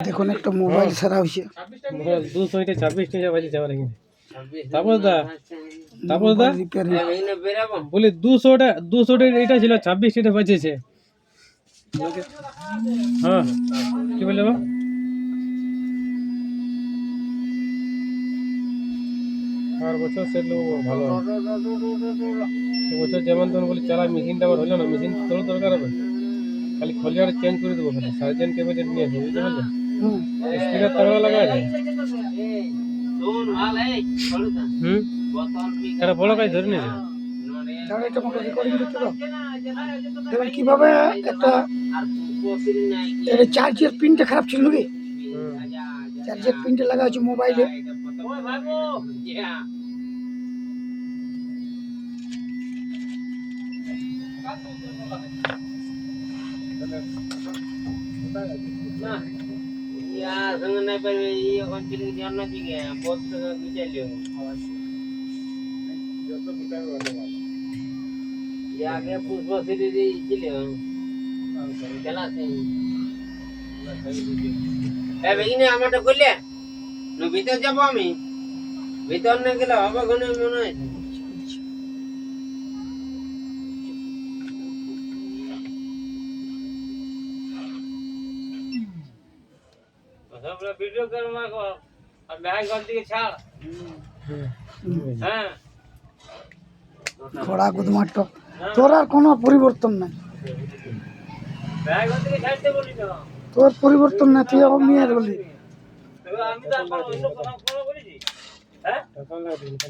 দেখুন একটা মোবাইল সারা হয়েছে। দুশো ছাব্বিশ টাকা বাজে যাওয়ার এখানে তাপস দা তাপস বলি দুশোটা দুশোটা এটা ছিল ছাব্বিশ টাকা বাজেছে হ্যাঁ কি বললে বা আর বছর সে লোক ভালো। বছর যেমন তেমন বলি চালা মেশিনটা আমার হলো না মেশিন তোর দরকার হবে। খালি খলিয়ার চেঞ্জ করে দেবো খালি। সার্জেন্ট টেবিলেট নিয়ে আসব বুঝতে পারলে? হুম। স্পিকার তার লাগা আছে হুম এটা বড় কাজ ধরে নিয়েছে তাহলে এটা মোটর রেকর্ডিং করতে দাও দেখুন কিভাবে একটা এর চার্জের পিনটা খারাপ ছিল নাকি চার্জের পিনটা লাগা আছে মোবাইলে আগে આ સંગને પર એ કંટિન્યુ ધ્યાન નથી કે બોત વિચાર લ્યો. જોતો ગીતા વાળો યા કે પુષ્પ સીધી દી ઇચી લ્યો. ચલા સે એ બેગીને આમાટો કોલે નું ભીતર જબો અમે. ભીતર ને ગેલા હવે ગણે મને বলি তো তোর পরিবর্তন না তুই আমার মেয়ের বলি তবে আমি তো আপনার অন্য কথা কোনো বলেছি হ্যাঁ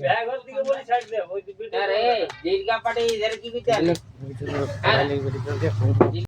ব্যাগ ঘর দিকে বলি ছাড় দে ওই আরে দীর্ঘা পাটে কি